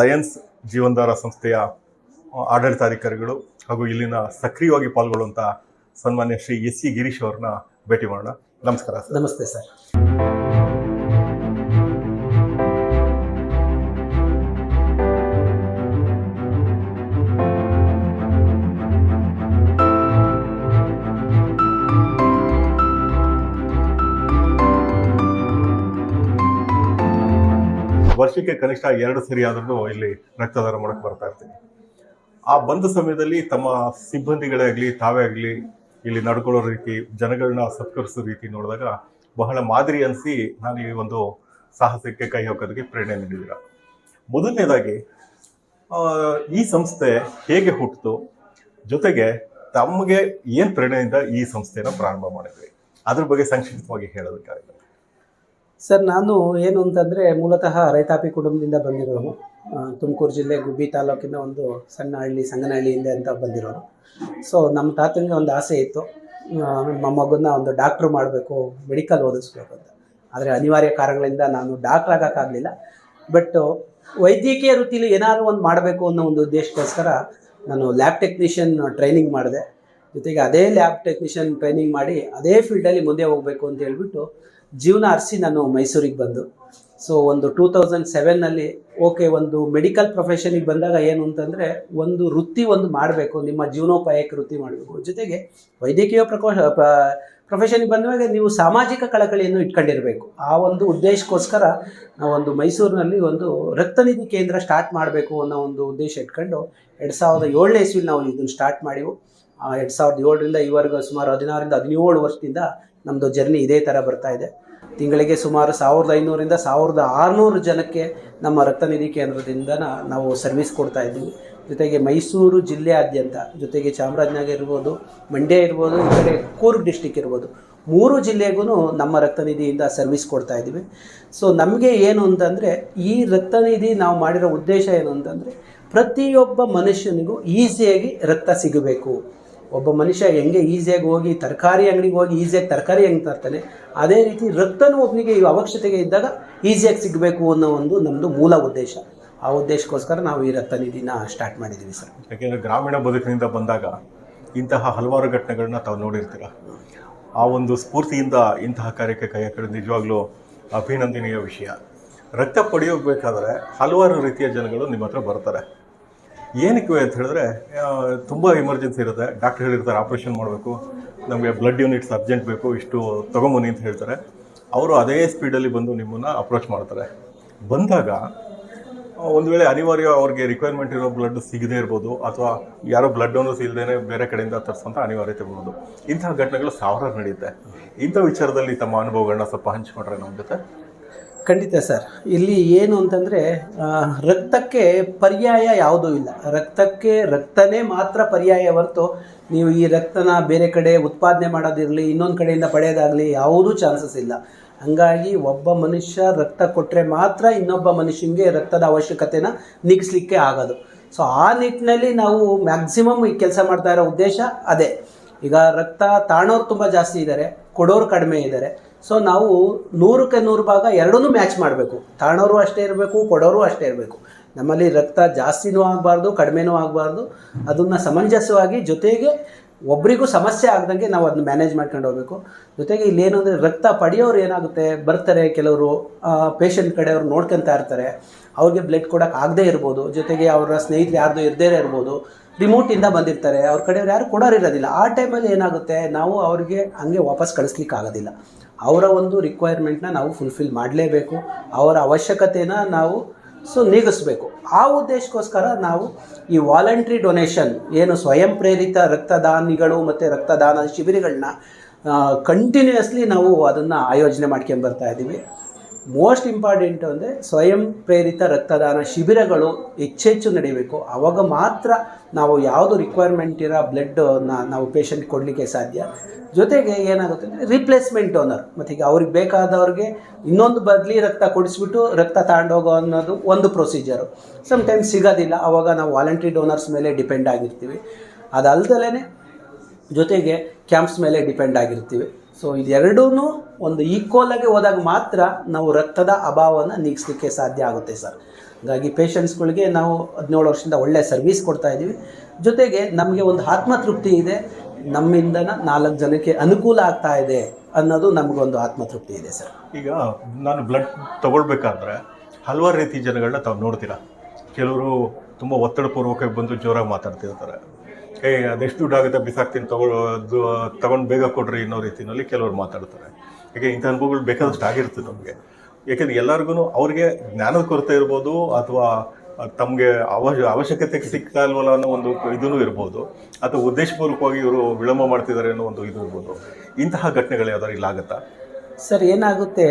Lions ಜೀವನಧಾರ ಸಂಸ್ಥೆಯ ಆಡಳಿತಾಧಿಕಾರಿಗಳು ಹಾಗೂ ಇಲ್ಲಿನ ಸಕ್ರಿಯವಾಗಿ ಪಾಲ್ಗೊಳ್ಳುವಂಥ ಸನ್ಮಾನ್ಯ ಶ್ರೀ ಎಸ್ ಸಿ ಗಿರೀಶ್ ಅವ್ರನ್ನ ಭೇಟಿ ಮಾಡೋಣ. ನಮಸ್ಕಾರ ನಮಸ್ತೆ ಸರ್. ವರ್ಷಕ್ಕೆ ಕನಿಷ್ಠ ಎರಡು ಸರಿ ಆದ್ರೂ ಇಲ್ಲಿ ರಕ್ತದಾನ ಮಾಡಕ್ಕೆ ಬರ್ತಾ ಇರ್ತೀನಿ. ಆ ಬಂದ ಸಮಯದಲ್ಲಿ ತಮ್ಮ ಸಿಬ್ಬಂದಿಗಳೇ ಆಗಲಿ, ತಾವೇ ಆಗಲಿ, ಇಲ್ಲಿ ನಡ್ಕೊಳ್ಳೋ ರೀತಿ, ಜನಗಳನ್ನ ಸತ್ಕರಿಸೋ ರೀತಿ ನೋಡಿದಾಗ ಬಹಳ ಮಾದರಿ ಅನಿಸಿ ನಾನು ಈ ಒಂದು ಸಾಹಸಕ್ಕೆ ಕೈ ಹಾಕೋದಕ್ಕೆ ಪ್ರೇರಣೆ ನೀಡಿದ್ದೀರ ಮೊದಲನೇದಾಗಿ ಈ ಸಂಸ್ಥೆ ಹೇಗೆ ಹುಟ್ಟಿತು? ಜೊತೆಗೆ ತಮಗೆ ಏನು ಪ್ರೇರಣೆಯಿಂದ ಈ ಸಂಸ್ಥೆನ ಪ್ರಾರಂಭ ಮಾಡಿದ್ರಿ? ಅದ್ರ ಬಗ್ಗೆ ಸಂಕ್ಷಿಪ್ತವಾಗಿ ಹೇಳೋದಕ್ಕಾಗಲ್ಲ ಸರ್, ನಾನು ಏನು ಅಂತಂದರೆ ಮೂಲತಃ ರೈತಾಪಿ ಕುಟುಂಬದಿಂದ ಬಂದಿರೋನು ತುಮಕೂರು ಜಿಲ್ಲೆ ಗುಬ್ಬಿ ತಾಲೂಕಿನ ಒಂದು ಸಣ್ಣ ಹಳ್ಳಿ, ಸಂಗನಹಳ್ಳಿಯಿಂದ ಅಂತ ಬಂದಿರೋನು ಸೊ ನಮ್ಮ ತಾತನಿಗೆ ಒಂದು ಆಸೆ ಇತ್ತು. ನಮ್ಮ ಮಗನ್ನ ಒಂದು ಡಾಕ್ಟ್ರು ಮಾಡಬೇಕು, ಮೆಡಿಕಲ್ ಓದಿಸ್ಬೇಕು ಅಂತ. ಆದರೆ ಅನಿವಾರ್ಯ ಕಾರಣಗಳಿಂದ ನಾನು ಡಾಕ್ಟ್ರ್ ಆಗೋಕ್ಕಾಗಲಿಲ್ಲ. ಬಟ್ ವೈದ್ಯಕೀಯ ವೃತ್ತಿಲಿ ಏನಾದರೂ ಒಂದು ಮಾಡಬೇಕು ಅನ್ನೋ ಒಂದು ಉದ್ದೇಶಕ್ಕೋಸ್ಕರ ನಾನು ಲ್ಯಾಬ್ ಟೆಕ್ನಿಷಿಯನ್ ಟ್ರೈನಿಂಗ್ ಮಾಡಿದೆ. ಜೊತೆಗೆ ಅದೇ ಲ್ಯಾಬ್ ಟೆಕ್ನಿಷಿಯನ್ ಟ್ರೈನಿಂಗ್ ಮಾಡಿ ಅದೇ ಫೀಲ್ಡಲ್ಲಿ ಮುಂದೆ ಹೋಗಬೇಕು ಅಂತ ಹೇಳ್ಬಿಟ್ಟು ಜೀವನ ಅರಸಿ ನಾನು ಮೈಸೂರಿಗೆ ಬಂದು. ಸೊ ಒಂದು ಟೂ ತೌಸಂಡ್ ಸೆವೆನ್ನಲ್ಲಿ ಓಕೆ ಒಂದು ಮೆಡಿಕಲ್ ಪ್ರೊಫೆಷನಿಗೆ ಬಂದಾಗ ಏನು ಅಂತಂದರೆ, ಒಂದು ವೃತ್ತಿ ಒಂದು ಮಾಡಬೇಕು, ನಿಮ್ಮ ಜೀವನೋಪಾಯಕ್ಕೆ ವೃತ್ತಿ ಮಾಡಬೇಕು. ಜೊತೆಗೆ ವೈದ್ಯಕೀಯ ಪ್ರಕೋಶ ಪ್ರೊಫೆಷನಿಗೆ ಬಂದಾಗ ನೀವು ಸಾಮಾಜಿಕ ಕಳಕಳಿಯನ್ನು ಇಟ್ಕೊಂಡಿರಬೇಕು. ಆ ಒಂದು ಉದ್ದೇಶಕ್ಕೋಸ್ಕರ ನಾವೊಂದು ಮೈಸೂರಿನಲ್ಲಿ ಒಂದು ರಕ್ತನಿಧಿ ಕೇಂದ್ರ ಸ್ಟಾರ್ಟ್ ಮಾಡಬೇಕು ಅನ್ನೋ ಒಂದು ಉದ್ದೇಶ ಇಟ್ಕೊಂಡು, ಎರಡು ಸಾವಿರದ ಏಳನೇ ಇಸ್ವಿಲಿ ನಾವು ಇದನ್ನು ಸ್ಟಾರ್ಟ್ ಮಾಡಿವು. ಎರಡು ಸಾವಿರದ ಏಳರಿಂದ ಈವರೆಗೂ ಸುಮಾರು ಹದಿನಾರರಿಂದ ಹದಿನೇಳು ವರ್ಷದಿಂದ ನಮ್ಮದು ಜರ್ನಿ ಇದೇ ಥರ ಬರ್ತಾ ಇದೆ. ತಿಂಗಳಿಗೆ ಸುಮಾರು ಸಾವಿರದ ಐನೂರಿಂದ ಸಾವಿರದ ಆರುನೂರು ಜನಕ್ಕೆ ನಮ್ಮ ರಕ್ತನಿಧಿ ಕೇಂದ್ರದಿಂದ ನಾವು ಸರ್ವಿಸ್ ಕೊಡ್ತಾ ಇದ್ದೀವಿ. ಜೊತೆಗೆ ಮೈಸೂರು ಜಿಲ್ಲೆಯಾದ್ಯಂತ, ಜೊತೆಗೆ ಚಾಮರಾಜನಗರ ಇರ್ಬೋದು, ಮಂಡ್ಯ ಇರ್ಬೋದು, ಈ ಕಡೆ ಕೂರ್ಗ್ ಡಿಸ್ಟಿಕ್ ಇರ್ಬೋದು, ಮೂರು ಜಿಲ್ಲೆಗೂ ನಮ್ಮ ರಕ್ತನಿಧಿಯಿಂದ ಸರ್ವಿಸ್ ಕೊಡ್ತಾ ಇದ್ದೀವಿ. ಸೊ ನಮಗೆ ಏನು ಅಂತಂದರೆ, ಈ ರಕ್ತನಿಧಿ ನಾವು ಮಾಡಿರೋ ಉದ್ದೇಶ ಏನು ಅಂತಂದರೆ, ಪ್ರತಿಯೊಬ್ಬ ಮನುಷ್ಯನಿಗೂ ಈಸಿಯಾಗಿ ರಕ್ತ ಸಿಗಬೇಕು. ಒಬ್ಬ ಮನುಷ್ಯ ಹೆಂಗೆ ಈಸಿಯಾಗಿ ಹೋಗಿ ತರಕಾರಿ ಅಂಗಡಿಗೆ ಹೋಗಿ ಈಸಿಯಾಗಿ ತರಕಾರಿ ಹೆಂಗೆ ತರ್ತಾನೆ, ಅದೇ ರೀತಿ ರಕ್ತನೂ ಒಬ್ಬನಿಗೆ ಈ ಅವಶ್ಯತೆಗೆ ಇದ್ದಾಗ ಈಸಿಯಾಗಿ ಸಿಗಬೇಕು ಅನ್ನೋ ಒಂದು ನಮ್ಮದು ಮೂಲ ಉದ್ದೇಶ. ಆ ಉದ್ದೇಶಕ್ಕೋಸ್ಕರ ನಾವು ಈ ರಕ್ತ ನಿಧಿನ ಸ್ಟಾರ್ಟ್ ಮಾಡಿದ್ದೀವಿ ಸರ್. ಯಾಕೆಂದರೆ ಗ್ರಾಮೀಣ ಬದುಕಿನಿಂದ ಬಂದಾಗ ಇಂತಹ ಹಲವಾರು ಘಟನೆಗಳನ್ನ ತಾವು ನೋಡಿರ್ತೀರ. ಆ ಒಂದು ಸ್ಫೂರ್ತಿಯಿಂದ ಇಂತಹ ಕಾರ್ಯಕ್ಕೆ ಕೈ ಹಾಕಿದ್ರೆ ನಿಜವಾಗ್ಲೂ ಅಭಿನಂದನೀಯ ವಿಷಯ. ರಕ್ತ ಪಡೆಯಬೇಕಾದ್ರೆ ಹಲವಾರು ರೀತಿಯ ಜನಗಳು ನಿಮ್ಮ ಹತ್ರ ಬರ್ತಾರೆ. ಏನಕ್ಕೆ ಅಂತ ಹೇಳಿದ್ರೆ ತುಂಬ ಎಮರ್ಜೆನ್ಸಿ ಇರುತ್ತೆ. ಡಾಕ್ಟರ್ ಹೇಳಿರ್ತಾರೆ, ಆಪ್ರೇಷನ್ ಮಾಡಬೇಕು. ನಮಗೆ ಬ್ಲಡ್ ಯೂನಿಟ್ಸ್ ಅರ್ಜೆಂಟ್ ಬೇಕು, ಇಷ್ಟು ತೊಗೊಂಬನ್ನಿ ಅಂತ ಹೇಳ್ತಾರೆ. ಅವರು ಅದೇ ಸ್ಪೀಡಲ್ಲಿ ಬಂದು ನಿಮ್ಮನ್ನು ಅಪ್ರೋಚ್ ಮಾಡ್ತಾರೆ. ಬಂದಾಗ ಒಂದು ವೇಳೆ ಅನಿವಾರ್ಯ ಅವ್ರಿಗೆ ರಿಕ್ವೈರ್ಮೆಂಟ್ ಇರೋ ಬ್ಲಡ್ ಸಿಗದೇ ಇರ್ಬೋದು, ಅಥವಾ ಯಾರೋ ಬ್ಲಡ್ ಡೋನರ್ಸ್ ಇಲ್ಲದೇ ಬೇರೆ ಕಡೆಯಿಂದ ತರಿಸೋಂಥ ಅನಿವಾರ್ಯತೆ ಬರ್ಬೋದು ಇಂತಹ ಘಟನೆಗಳು ಸಾವಿರಾರು ನಡೆಯುತ್ತೆ. ಇಂಥ ವಿಚಾರದಲ್ಲಿ ತಮ್ಮ ಅನುಭವಗಳನ್ನ ಸ್ವಲ್ಪ ಹಂಚಿಕೊಂಡ್ರೆ ನಮ್ಮ ಜೊತೆ ಖಂಡಿತ ಸರ್. ಇಲ್ಲಿ ಏನು ಅಂತಂದರೆ ರಕ್ತಕ್ಕೆ ಪರ್ಯಾಯ ಯಾವುದೂ ಇಲ್ಲ. ರಕ್ತಕ್ಕೆ, ರಕ್ತನೇ ಮಾತ್ರ ಪರ್ಯಾಯ ಹೊರತು ನೀವು ಈ ರಕ್ತನ ಬೇರೆ ಕಡೆ ಉತ್ಪಾದನೆ ಮಾಡೋದಿರಲಿ, ಇನ್ನೊಂದು ಕಡೆಯಿಂದ ಪಡೆಯೋದಾಗಲಿ ಯಾವುದೂ ಚಾನ್ಸಸ್ ಇಲ್ಲ. ಹಂಗಾಗಿ ಒಬ್ಬ ಮನುಷ್ಯ ರಕ್ತ ಕೊಟ್ಟರೆ ಮಾತ್ರ ಇನ್ನೊಬ್ಬ ಮನುಷ್ಯನಿಗೆ ರಕ್ತದ ಅವಶ್ಯಕತೆನ ನೀಗಿಸ್ಲಿಕ್ಕೆ ಆಗೋದು. ಸೊ ಆ ನಿಟ್ಟಿನಲ್ಲಿ ನಾವು ಮ್ಯಾಕ್ಸಿಮಮ್ ಈ ಕೆಲಸ ಮಾಡ್ತಾ ಇರೋ ಉದ್ದೇಶ ಅದೇ. ಈಗ ರಕ್ತ ತಾಣೋರು ತುಂಬ ಜಾಸ್ತಿ ಇದ್ದಾರೆ ಕೊಡೋರು ಕಡಿಮೆ ಇದ್ದಾರೆ ಸೊ ನಾವು ನೂರಕ್ಕೆ ನೂರು ಭಾಗ ಎರಡನ್ನೂ ಮ್ಯಾಚ್ ಮಾಡಬೇಕು. ತಾಣೋರು ಅಷ್ಟೇ ಇರಬೇಕು, ಕೊಡೋರು ಅಷ್ಟೇ ಇರಬೇಕು. ನಮ್ಮಲ್ಲಿ ರಕ್ತ ಜಾಸ್ತಿನೂ ಆಗಬಾರ್ದು, ಕಡಿಮೆನೂ ಆಗಬಾರ್ದು. ಅದನ್ನು ಸಮಂಜಸವಾಗಿ ಜೊತೆಗೆ ಒಬ್ರಿಗೂ ಸಮಸ್ಯೆ ಆಗ್ದಂಗೆ ನಾವು ಅದನ್ನ ಮ್ಯಾನೇಜ್ ಮಾಡ್ಕೊಂಡು ಹೋಗ್ಬೇಕು. ಜೊತೆಗೆ ಇಲ್ಲಿ ಏನು ಅಂದರೆ ರಕ್ತ ಪಡೆಯೋರು ಏನಾಗುತ್ತೆ? ಬರ್ತಾರೆ ಕೆಲವರು ಪೇಷಂಟ್ ಕಡೆಯವರು ನೋಡ್ಕೊತಾ ಇರ್ತಾರೆ. ಅವ್ರಿಗೆ ಬ್ಲಡ್ ಕೊಡೋಕೆ ಆಗದೇ ಇರ್ಬೋದು. ಜೊತೆಗೆ ಅವರ ಸ್ನೇಹಿತರು ಯಾರ್ದು ಇರದೇ ಇರ್ಬೋದು. ರಿಮೋಟಿಂದ ಬಂದಿರ್ತಾರೆ. ಅವ್ರ ಕಡೆಯವ್ರು ಯಾರು ಕೊಡೋರು ಇರೋದಿಲ್ಲ. ಆ ಟೈಮಲ್ಲಿ ಏನಾಗುತ್ತೆ? ನಾವು ಅವ್ರಿಗೆ ಹಂಗೆ ವಾಪಸ್ ಕಳಿಸ್ಲಿಕ್ಕೆ ಆಗೋದಿಲ್ಲ ಅವರ ಒಂದು ರಿಕ್ವೈರ್ಮೆಂಟ್ನ ನಾವು ಫುಲ್ಫಿಲ್ ಮಾಡಲೇಬೇಕು, ಅವರ ಅವಶ್ಯಕತೆನ ನಾವು ಸೊ ನೀಗಿಸ್ಬೇಕು. ಆ ಉದ್ದೇಶಕ್ಕೋಸ್ಕರ ನಾವು ಈ ವಾಲಂಟ್ರಿ ಡೊನೇಷನ್ ಏನು ಸ್ವಯಂ ಪ್ರೇರಿತ ರಕ್ತದಾನಿಗಳು ಮತ್ತು ರಕ್ತದಾನ ಶಿಬಿರಗಳನ್ನ ಕಂಟಿನ್ಯೂಯಸ್ಲಿ ನಾವು ಅದನ್ನು ಆಯೋಜನೆ ಮಾಡ್ಕೊಂಡು ಬರ್ತಾ ಇದ್ದೀವಿ ಮೋಸ್ಟ್ ಇಂಪಾರ್ಟೆಂಟ್ ಅಂದರೆ ಸ್ವಯಂ ಪ್ರೇರಿತ ರಕ್ತದಾನ ಶಿಬಿರಗಳು ಹೆಚ್ಚೆಚ್ಚು ನಡೀಬೇಕು ಆವಾಗ ಮಾತ್ರ ನಾವು ಯಾವುದು ರಿಕ್ವೈರ್ಮೆಂಟ್ ಇರೋ ಬ್ಲಡ್ನ ನಾವು ಪೇಷಂಟ್ ಕೊಡಲಿಕ್ಕೆ ಸಾಧ್ಯ. ಜೊತೆಗೆ ಏನಾಗುತ್ತೆ ಅಂದರೆ ರಿಪ್ಲೇಸ್ಮೆಂಟ್ ಡೋನರ್ ಮತ್ತು ಈಗ ಅವ್ರಿಗೆ ಬೇಕಾದವ್ರಿಗೆ ಇನ್ನೊಂದು ಬದಲಿ ರಕ್ತ ಕೊಡಿಸ್ಬಿಟ್ಟು ರಕ್ತ ತಗೊಂಡೋಗೋ ಅನ್ನೋದು ಒಂದು ಪ್ರೊಸೀಜರು ಸಮ್ಟೈಮ್ಸ್ ಸಿಗೋದಿಲ್ಲ. ಆವಾಗ ನಾವು ವಾಲಂಟ್ರಿ ಡೋನರ್ಸ್ ಮೇಲೆ ಡಿಪೆಂಡ್ ಆಗಿರ್ತೀವಿ. ಅದಲ್ದಲೇ ಜೊತೆಗೆ ಕ್ಯಾಂಪ್ಸ್ ಮೇಲೆ ಡಿಪೆಂಡ್ ಆಗಿರ್ತೀವಿ. ಸೊ ಇದೆರಡೂ ಒಂದು ಈಕ್ವಲ್ ಆಗಿ ಹೋದಾಗ ಮಾತ್ರ ನಾವು ರಕ್ತದ ಅಭಾವವನ್ನು ನೀಗಿಸ್ಲಿಕ್ಕೆ ಸಾಧ್ಯ ಆಗುತ್ತೆ ಸರ್. ಹಾಗಾಗಿ ಪೇಷಂಟ್ಸ್ಗಳಿಗೆ ನಾವು ಹದಿನೇಳು ವರ್ಷದಿಂದ ಒಳ್ಳೆಯ ಸರ್ವಿಸ್ ಕೊಡ್ತಾ ಇದ್ದೀವಿ. ಜೊತೆಗೆ ನಮಗೆ ಒಂದು ಆತ್ಮತೃಪ್ತಿ ಇದೆ. ನಮ್ಮಿಂದ ನಾಲ್ಕು ಜನಕ್ಕೆ ಅನುಕೂಲ ಆಗ್ತಾ ಇದೆ ಅನ್ನೋದು ನಮಗೊಂದು ಆತ್ಮತೃಪ್ತಿ ಇದೆ ಸರ್. ಈಗ ನಾನು ಬ್ಲಡ್ ತಗೊಳ್ಬೇಕಾದ್ರೆ ಹಲವಾರು ರೀತಿ ಜನಗಳನ್ನ ತಾವು ನೋಡ್ತೀರಾ? ಕೆಲವರು ತುಂಬ ಒತ್ತಡಪೂರ್ವಕವಾಗಿ ಬಂದು ಜೋರಾಗಿ ಮಾತಾಡ್ತಿರ್ತಾರೆ. ಏ ಅದೆಷ್ಟು ದುಡ್ಡಾಗುತ್ತೆ ಬಿಸಾಕ್ತೀನಿ ತಗೊಳ್ಳೋದು ತಗೊಂಡು ಬೇಗ ಕೊಡ್ರಿ ಅನ್ನೋ ರೀತಿಯಲ್ಲಿ ಕೆಲವರು ಮಾತಾಡ್ತಾರೆ. ಈಗ ಇಂಥ ಅನುಭವಗಳು ಬೇಕಾದಷ್ಟು ಆಗಿರುತ್ತೆ ನಮಗೆ. ಯಾಕೆಂದ್ರೆ ಎಲ್ಲರಿಗೂ ಅವ್ರಿಗೆ ಜ್ಞಾನದ ಕೊರತೆ ಇರ್ಬೋದು ಅಥವಾ ತಮಗೆ ಅವಶ್ಯ, ಅವಶ್ಯಕತೆಗೆ ಸಿಗ್ತಾ ಇಲ್ವಲ್ಲ ಅನ್ನೋ ಒಂದು ಇದೂ ಇರ್ಬೋದು. ಅಥವಾ ಉದ್ದೇಶಪೂರ್ವಕವಾಗಿ ಇವರು ವಿಳಂಬ ಮಾಡ್ತಿದ್ದಾರೆ ಅನ್ನೋ ಒಂದು ಇದು ಇರ್ಬೋದು. ಇಂತಹ ಘಟನೆಗಳು ಯಾವ್ದಾದ್ರು ಇಲ್ಲ ಆಗುತ್ತಾ? ಸರ್, ಏನಾಗುತ್ತೆ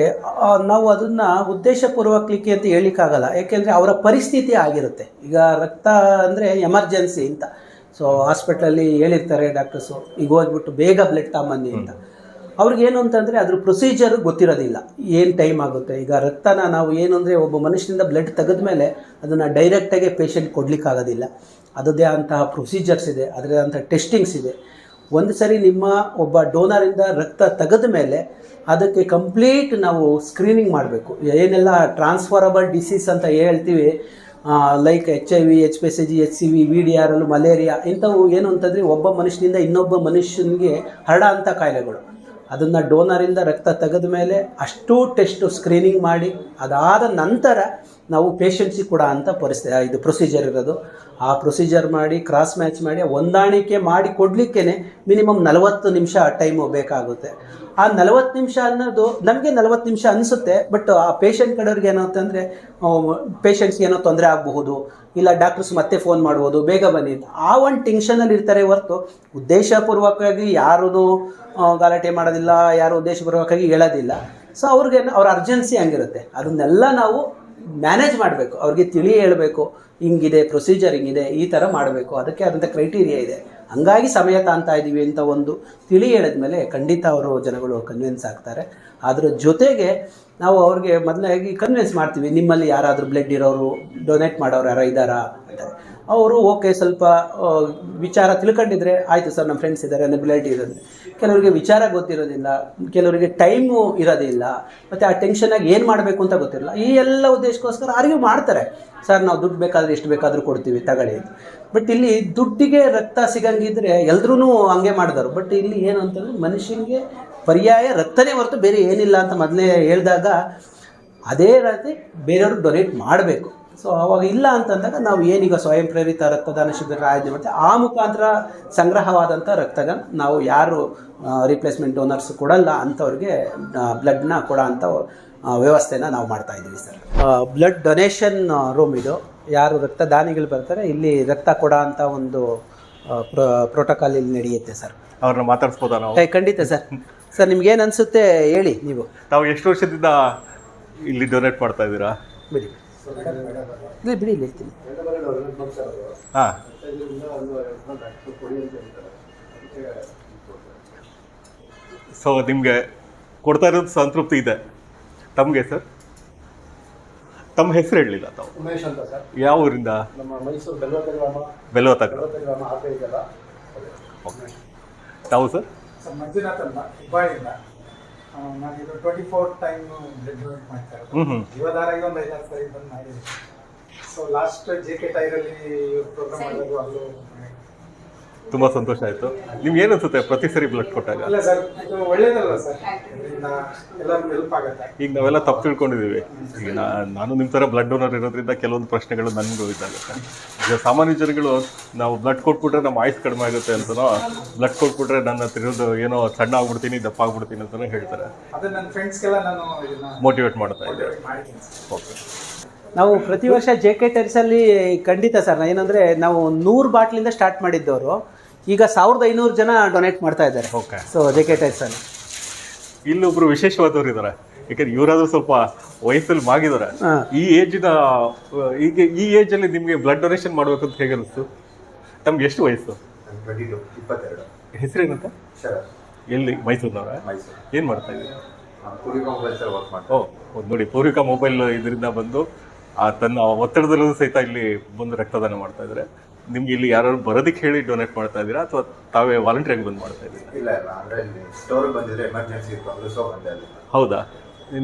ನಾವು ಅದನ್ನು ಉದ್ದೇಶಪೂರ್ವಕಲಿಕ್ಕೆ ಅಂತ ಹೇಳಿಕ್ಕಾಗಲ್ಲ ಯಾಕೆಂದರೆ ಅವರ ಪರಿಸ್ಥಿತಿ ಆಗಿರುತ್ತೆ. ಈಗ ರಕ್ತ ಅಂದರೆ ಎಮರ್ಜೆನ್ಸಿ ಅಂತ. ಸೊ, ಹಾಸ್ಪಿಟ್ಲಲ್ಲಿ ಹೇಳಿರ್ತಾರೆ ಡಾಕ್ಟರ್ಸು, ಈಗ ಹೋಗ್ಬಿಟ್ಟು ಬೇಗ ಬ್ಲಡ್ ತಗೊಂಬನ್ನಿ ಅಂತ. ಅವ್ರಿಗೇನು ಅಂತಂದರೆ ಅದ್ರ ಪ್ರೊಸೀಜರ್ ಗೊತ್ತಿರೋದಿಲ್ಲ. ಏನು ಟೈಮ್ ಆಗುತ್ತೆ? ಈಗ ರಕ್ತನ ನಾವು ಏನು ಅಂದರೆ ಒಬ್ಬ ಮನುಷ್ಯನಿಂದ ಬ್ಲಡ್ ತೆಗೆದ ಮೇಲೆ ಅದನ್ನು ಡೈರೆಕ್ಟಾಗಿ ಪೇಷಂಟ್ ಕೊಡಲಿಕ್ಕಾಗೋದಿಲ್ಲ. ಅದದೇ ಅಂತಹ ಪ್ರೊಸೀಜರ್ಸ್ ಇದೆ ಅದರದೇ ಅಂತಹ ಟೆಸ್ಟಿಂಗ್ಸ್ ಇದೆ. ಒಂದು ಸರಿ ನಿಮ್ಮ ಒಬ್ಬ ಡೋನರಿಂದ ರಕ್ತ ತೆಗೆದ ಮೇಲೆ ಅದಕ್ಕೆ ಕಂಪ್ಲೀಟ್ ನಾವು ಸ್ಕ್ರೀನಿಂಗ್ ಮಾಡಬೇಕು. ಏನೆಲ್ಲ ಟ್ರಾನ್ಸ್ಫರಬಲ್ ಡಿಸೀಸ್ ಅಂತ ಹೇಳ್ತೀವಿ like H I V H P C G H C V V D R L malaria ಇಂಥವು ಏನು ಅಂತಂದರೆ ಒಬ್ಬ ಮನುಷ್ಯನಿಂದ ಇನ್ನೊಬ್ಬ ಮನುಷ್ಯನಿಗೆ ಹರಡೋ ಅಂಥ ಕಾಯಿಲೆಗಳು. ಅದನ್ನು ಡೋನರಿಂದ ರಕ್ತ ತೆಗೆದ ಮೇಲೆ ಅಷ್ಟು ಟೆಸ್ಟು ಸ್ಕ್ರೀನಿಂಗ್ ಮಾಡಿ ಅದಾದ ನಂತರ ನಾವು ಪೇಷಂಟ್ಸಿಗೆ ಕೂಡ ಅಂತ ಪರಿಸ್ಥಿತಿ ಇದು ಪ್ರೊಸೀಜರ್ ಇರೋದು. ಆ ಪ್ರೊಸೀಜರ್ ಮಾಡಿ ಕ್ರಾಸ್ ಮ್ಯಾಚ್ ಮಾಡಿ ಹೊಂದಾಣಿಕೆ ಮಾಡಿ ಕೊಡಲಿಕ್ಕೇ ಮಿನಿಮಮ್ ನಲವತ್ತು ನಿಮಿಷ ಟೈಮು ಬೇಕಾಗುತ್ತೆ. ಆ ನಲವತ್ತು ನಿಮಿಷ ಅನ್ನೋದು ನಮಗೆ ನಲವತ್ತು ನಿಮಿಷ ಅನಿಸುತ್ತೆ ಬಟ್ ಆ ಪೇಷಂಟ್ ಕಡೆಯವ್ರಿಗೆ ಏನೋ ಅಂತಂದರೆ ಪೇಷಂಟ್ಸ್ಗೆ ಏನೋ ತೊಂದರೆ ಆಗಬಹುದು, ಇಲ್ಲ ಡಾಕ್ಟರ್ಸ್ ಮತ್ತೆ ಫೋನ್ ಮಾಡ್ಬೋದು, ಬೇಗ ಬನ್ನಿ ಆ ಒಂದು ಟೆನ್ಷನಲ್ಲಿ ಇರ್ತಾರೆ ಹೊರತು ಉದ್ದೇಶಪೂರ್ವಕವಾಗಿ ಯಾರೂ ಗಲಾಟೆ ಮಾಡೋದಿಲ್ಲ, ಯಾರು ಉದ್ದೇಶಪೂರ್ವಕವಾಗಿ ಹೇಳೋದಿಲ್ಲ. ಸೊ ಅವ್ರಿಗೆ ಅವ್ರ ಅರ್ಜೆನ್ಸಿ ಹಂಗಿರುತ್ತೆ. ಅದನ್ನೆಲ್ಲ ನಾವು ಮ್ಯಾನೇಜ್ ಮಾಡಬೇಕು, ಅವ್ರಿಗೆ ತಿಳಿ ಹೇಳಬೇಕು, ಹಿಂಗಿದೆ ಪ್ರೊಸೀಜರ್ ಹಿಂಗಿದೆ, ಈ ಥರ ಮಾಡಬೇಕು. ಅದಕ್ಕೆ ಆದಂಥ ಕ್ರೈಟೀರಿಯಾ ಇದೆ. ಹಂಗಾಗಿ ಸಮಯ ತಾಂತಾ ಇದ್ದೀವಿ ಅಂತ ಒಂದು ತಿಳಿ ಹೇಳಿದ್ಮೇಲೆ ಖಂಡಿತ ಅವರು ಜನಗಳು ಕನ್ವಿನ್ಸ್ ಆಗ್ತಾರೆ. ಅದರ ಜೊತೆಗೆ ನಾವು ಅವ್ರಿಗೆ ಮೊದಲಾಗಿ ಕನ್ವಿನ್ಸ್ ಮಾಡ್ತೀವಿ, ನಿಮ್ಮಲ್ಲಿ ಯಾರಾದರೂ ಬ್ಲಡ್ ಇರೋರು ಡೊನೇಟ್ ಮಾಡೋರು ಯಾರೋ ಇದ್ದಾರಾ? ಅಂತಾರೆ. ಅವರು, ಓಕೆ, ಸ್ವಲ್ಪ ವಿಚಾರ ತಿಳ್ಕೊಂಡಿದ್ರೆ ಆಯಿತು ಸರ್ ನಮ್ಮ ಫ್ರೆಂಡ್ಸ್ ಇದ್ದಾರೆ ಬ್ಲಡ್ ಇರೋದು ಕೆಲವರಿಗೆ ವಿಚಾರ ಗೊತ್ತಿರೋದಿಲ್ಲ, ಕೆಲವರಿಗೆ ಟೈಮು ಇರೋದಿಲ್ಲ, ಮತ್ತು ಆ ಟೆನ್ಷನಾಗಿ ಏನು ಮಾಡಬೇಕು ಅಂತ ಗೊತ್ತಿರಲ್ಲ. ಈ ಎಲ್ಲ ಉದ್ದೇಶಕ್ಕೋಸ್ಕರ ಅರಿವು ಮಾಡ್ತಾರೆ. ಸರ್, ನಾವು ದುಡ್ಡು ಬೇಕಾದ್ರೆ ಎಷ್ಟು ಬೇಕಾದರೂ ಕೊಡ್ತೀವಿ, ತಗೊಳ್ಳಿ ಬಟ್ ಇಲ್ಲಿ ದುಡ್ಡಿಗೆ ರಕ್ತ ಸಿಗಂಗಿದ್ರೆ ಎಲ್ರೂ ಹಂಗೆ ಮಾಡಿದರು. ಬಟ್ ಇಲ್ಲಿ ಏನು ಅಂತಂದ್ರೆ ಮನುಷ್ಯನಿಗೆ ಪರ್ಯಾಯ ರಕ್ತನೇ ಹೊರತು ಬೇರೆ ಏನಿಲ್ಲ ಅಂತ ಮೊದಲೇ ಹೇಳಿದಾಗ, ಅದೇ ರೀತಿ ಬೇರೆಯವ್ರಿಗೆ ಡೊನೇಟ್ ಮಾಡಬೇಕು. ಸೊ ಅವಾಗ ಇಲ್ಲ ಅಂತಂದಾಗ ನಾವು ಏನೀಗ ಸ್ವಯಂ ಪ್ರೇರಿತ ರಕ್ತದಾನ ಶಿಬಿರ ಆಯೋಜನೆ ಮಾಡ್ತೀವಿ ಆ ಮುಖಾಂತರ ಸಂಗ್ರಹವಾದಂಥ ರಕ್ತದ ನಾವು ಯಾರು ರಿಪ್ಲೇಸ್ಮೆಂಟ್ ಡೋನರ್ಸ್ ಕೊಡಲ್ಲ ಅಂಥವ್ರಿಗೆ ಬ್ಲಡ್ನ ಕೊಡೋ ಅಂಥ ವ್ಯವಸ್ಥೆನ ನಾವು ಮಾಡ್ತಾ ಇದ್ದೀವಿ ಸರ್. ಬ್ಲಡ್ ಡೊನೇಷನ್ ರೂಮ್ ಇದು. ಯಾರು ರಕ್ತದಾನಿಗಳು ಬರ್ತಾರೆ ಇಲ್ಲಿ ರಕ್ತ ಕೊಡೋ ಅಂತ ಒಂದು ಪ್ರೋಟೋಕಾಲ್ ಇಲ್ಲಿ ನಡೆಯುತ್ತೆ ಸರ್. ಅವ್ರನ್ನ ಮಾತಾಡ್ಸ್ಬೋದಾ ನಾವು? ಖಂಡಿತ ಸರ್. ಸರ್ ನಿಮ್ಗೇನು ಅನಿಸುತ್ತೆ ಹೇಳಿ ನೀವು. ತಾವು ಎಷ್ಟು ವರ್ಷದಿಂದ ಇಲ್ಲಿ ಡೊನೇಟ್ ಮಾಡ್ತಾ ಇದ್ದೀರಾ? ಬಿಡಿ. ಇಲ್ಲ ಬಿಡಿ ಇಲ್ಲಿ ಇರ್ತೀನಿ. ಹಾಂ. ಸೊ ನಿಮಗೆ ಕೊಡ್ತಾ ಇರೋದು ಸಂತೃಪ್ತಿ ಇದೆ. ತಮಗೆ ಸರ್ ತಮ್ಮ ಹೆಸರು ಹೇಳಲಿಲ್ಲ ತಾವು? ಉಮೇಶ್ ಅಂತ ಸರ್ ಯಾವ ಊರಿಂದ? ನಮ್ಮ ಮೈಸೂರು ಬೆಲ್ವತ್ತ ಗ್ರಾಮ. ಬೆಲವತಗ್ರ ಬೆಲ್ವತ್ತ ಗ್ರಾಮ ಆಪೆ ಇದೆಯಲ್ಲ. ತಾವು ಸರ್ ಮಂಜುನಾಥ್ ಅಂತ ಹುಬ್ಬಳ್ಳಿಯಿಂದ. ನಾನಿದು twenty four time blood donate ಮಾಡ್ತಾ ಇರೋದು. ಒಂದು ಐದಾರು ಸರಿ ಬಂದು ಮಾಡಿದ್ದೀನಿ ಸೊ ಲಾಸ್ಟ್ ಜೆ ಕೆ ಟೈರಲ್ಲಿ ಪ್ರೋಗ್ರಾಮ್ ಮಾಡಿದಾಗ ಅಲ್ಲೂ ತುಂಬ ಸಂತೋಷ ಆಯಿತು. ನಿಮ್ಗೆ ಏನು ಅನ್ಸುತ್ತೆ ಪ್ರತಿ ಸರಿ ಬ್ಲಡ್ ಕೊಟ್ಟಾಗ? ಅಲ್ಲ ಸರ್ ಇದು ಒಳ್ಳೇದಲ್ಲ ಸರ್. ಇದರಿಂದ ಎಲ್ಲರಿಗೂ ಹೆಲ್ಪ್ ಆಗುತ್ತೆ. ಈಗ ನಾವೆಲ್ಲ ತಪ್ಪು ತಿಳ್ಕೊಂಡಿದ್ದೀವಿ. ಈಗ ನಾ- ನಾನು ನಿಮ್ಮ ಥರ ಬ್ಲಡ್ ಡೋನರ್ ಇರೋದ್ರಿಂದ ಕೆಲವೊಂದು ಪ್ರಶ್ನೆಗಳು ನನಗೂ ಇದಾಗುತ್ತೆ ಈಗ ಸಾಮಾನ್ಯ ಜನಗಳು ನಾವು ಬ್ಲಡ್ ಕೊಟ್ಬಿಟ್ರೆ ನಮ್ಮ ಆಯುಸ್ ಕಡಿಮೆ ಆಗುತ್ತೆ ಅಂತನೋ ಬ್ಲಡ್ ಕೊಟ್ಬಿಟ್ರೆ ನನ್ನ ತಿರುದು ಏನೋ ಸಣ್ಣ ಆಗ್ಬಿಡ್ತೀನಿ ದಪ್ಪ ಆಗ್ಬಿಡ್ತೀನಿ ಅಂತಲೂ ಹೇಳ್ತಾರೆ. ಅದು ನನ್ನ ಫ್ರೆಂಡ್ಸ್ಗೆಲ್ಲ ನಾನು ಇದನ್ನ ಮೋಟಿವೇಟ್ ಮಾಡ್ತಾ ಇದ್ದೆ ಮಾಡಿದ್ದೀನಿ ಸರ್. ಓಕೆ ನಾವು ಪ್ರತಿ ವರ್ಷ ಜೆ ಕೆ ಟೆರಿಸಲ್ಲಿ ಖಂಡಿತ ಸರ್ ಏನಂದರೆ ನಾವು ನೂರು ಬಾಟ್ಲಿಂದ ಸ್ಟಾರ್ಟ್ ಮಾಡಿದ್ದವರು. ಈಗ ಸಾವಿರದ ಐನೂರು ಜನ ಡೊನೇಟ್ ಮಾಡ್ತಾ ಇದ್ದಾರೆ. ಓಕೆ ಸೊ ಜೆ ಕೆ ಟೆರಿಸಲ್ಲಿ ಇಲ್ಲೊಬ್ರು ವಿಶೇಷವಾದವ್ರು ಇದ್ದಾರೆ ಯಾಕಂದ್ರೆ ಇವರಾದ್ರೂ ಸ್ವಲ್ಪ ವಯಸ್ಸಲ್ಲಿ ಮಾಗಿದ್ದಾರೆ ಈ ಏಜಿನ ಈಗ ಈ ಏಜಲ್ಲಿ ನಿಮಗೆ ಬ್ಲಡ್ ಡೊನೇಷನ್ ಮಾಡ್ಬೇಕಂತ ಅಂತ ಹೇಗೆ ಅನಿಸ್ತು? ತಮ್ಗೆ ಎಷ್ಟು ವಯಸ್ಸು? ಇಪ್ಪತ್ತೆರಡು ಹೆಸರೇನಂತ ಎಲ್ಲಿ? ಮೈಸೂರಿನವ್ರ? ಮೈಸೂರು. ಏನು ಮಾಡ್ತಾ ಇದ್ದೀರಿ? ಓ ಒಂದ್ ನೋಡಿ ಪೂರ್ವಿಕಾ ಮೊಬೈಲ್ ಇದರಿಂದ ಬಂದು ಆ ತನ್ನ ಒತ್ತಡದಲ್ಲೂ ಸಹಿತ ಇಲ್ಲಿ ಬಂದು ರಕ್ತದಾನ ಮಾಡ್ತಾ ಇದ್ದಾರೆ. ನಿಮ್ಗೆ ಇಲ್ಲಿ ಯಾರು ಬರೋದಕ್ಕೆ ಹೇಳಿ ಡೊನೇಟ್ ಮಾಡ್ತಾ ಇದ್ದೀರಾ ಅಥವಾ ತಾವೇ ವಾಲಂಟಿಯರ್ ಬಂದು ಮಾಡ್ತಾ ಇದ್ದೀರಾ? ಇಲ್ಲ ಇಲ್ಲ. ಅಂದರೆ ಇಲ್ಲಿ ಸ್ಟೋರಿಗೆ ಬಂದಿದ್ರೆ ಎಮರ್ಜೆನ್ಸಿ ಇತ್ತು ಅಂದರೆ ಸೊ ಬಂದೆ ಅಲ್ಲಿ. ಹೌದಾ?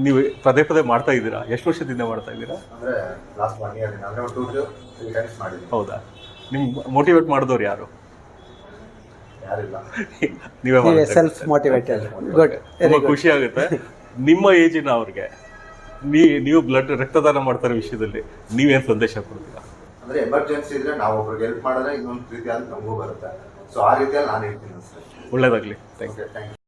ನೀವು ಪದೇ ಪದೇ ಮಾಡ್ತಾ ಇದ್ದೀರಾ? ಎಷ್ಟು ವರ್ಷದಿಂದ ಮಾಡ್ತಾ ಇದ್ದೀರಾ? ಅಂದ್ರೆ ಲಾಸ್ಟ್ ಒನ್ ಇಯರ್ ಅಂದ್ರೆ ಒಂದು ಟೂ ಟು ತ್ರೀ ಟೈಮ್ಸ್ ಮಾಡಿದ್ದೀನಿ. ಹೌದಾ? ನಿಮ್ ಮೋಟಿವೇಟ್ ಮಾಡಿದವ್ರು ಯಾರು? ಯಾರಿಲ್ಲ. ನೀವೇ ನೀವೇ ಮಾಡ್ತಾ ಸೆಲ್ಫ್ ಮೋಟಿವೇಟೆಡ್ ಗುಡ್ ತುಂಬಾ ಖುಷಿ ಆಗುತ್ತೆ. ನಿಮ್ಮ ಏಜಿನ ಅವ್ರಿಗೆ ನೀ ನೀವು ಬ್ಲಡ್ ರಕ್ತದಾನ ಮಾಡ್ತಾರೆ ವಿಷಯದಲ್ಲಿ ನೀವೇನು ಸಂದೇಶ ಕೊಡ್ತೀರಾ? ಅಂದ್ರೆ ಎಮರ್ಜೆನ್ಸಿ ಇದ್ರೆ ನಾವು ಒಬ್ರಿಗೆ ಹೆಲ್ಪ್ ಮಾಡಿದ್ರೆ ಇನ್ನೊಂದು ರೀತಿಯಾದ ನಮಗೂ ಬರುತ್ತೆ. ಸೊ ಆ ರೀತಿಯಲ್ಲಿ ನಾನು ಹೇಳ್ತೀನಿ ಸರ್. ಒಳ್ಳೇದಾಗ್ಲಿ. Thank you thank you